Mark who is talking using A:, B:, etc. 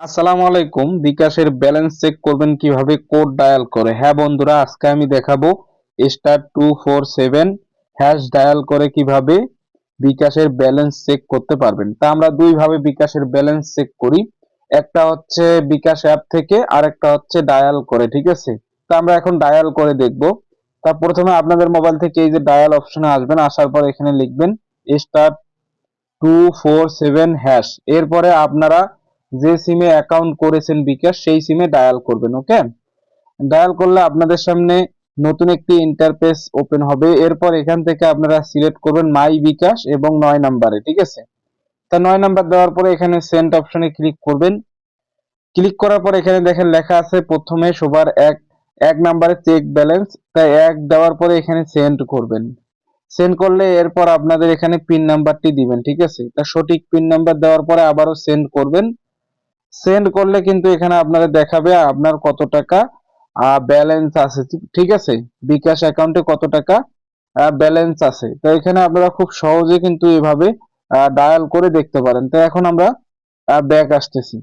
A: আসসালামু আলাইকুম। বিকাশের ব্যালেন্স চেক করবেন কীভাবে কোড ডায়াল করে। হ্যাঁ বন্ধুরা, আজকে আমি দেখাবো star two four seven hash dial করে কীভাবে বিকাশের ব্যালেন্স চেক করতে পারবেন। তা আমরা দুই ভাবে বিকাশের ব্যালেন্স চেক করি। একটা হচ্ছে বিকাশ অ্যাপ থেকে আর একটা হচ্ছে ডায়াল করে, ঠিক আছে? তা আমরা এখন ডায়াল করে দেখব। তা প্রথমে আপনাদের মোবাইল থেকে এই যে ডায়াল অপশনে আসবেন, আসার পর এখানে লিখবেন star two four seven hash. এরপরে আপনারা যে সিমে অ্যাকাউন্ট করেছেন বিকাশ, সেই সিমে ডায়াল করবেন ওকে ডায়াল করলে আপনাদের সামনে নতুন একটি ইন্টারফেস ওপেন হবে। এরপর এখান থেকে আপনারা সিলেক্ট করবেন মাই বিকাশ এবং নয় নাম্বারে, ঠিক আছে? তা নয় নাম্বার দেওয়ার পরে এখানে সেন্ট অপশনে ক্লিক করবেন। ক্লিক করার পর এখানে দেখেন লেখা আছে, প্রথমে সবার এক এক নাম্বারে চেক ব্যালেন্স তাই এক দেওয়ার পরে এখানে সেন্ড করবেন। সেন্ড করলে এরপর আপনাদের এখানে পিন নাম্বারটি দিবেন, ঠিক আছে? তা সঠিক পিন নাম্বার দেওয়ার পরে আবারও সেন্ড করবেন। সেন্ড করলে কিন্তু এখানে আপনারা দেখাবে আপনার কত টাকা ব্যালেন্স আছে, ঠিক- আছে? বিকাশ অ্যাকাউন্টে কত টাকা ব্যালেন্স আছে। তো এখানে আপনারা খুব সহজে কিন্তু এভাবে ডায়াল করে দেখতে পারেন। তো এখন আমরা ব্যাক আসতেছি।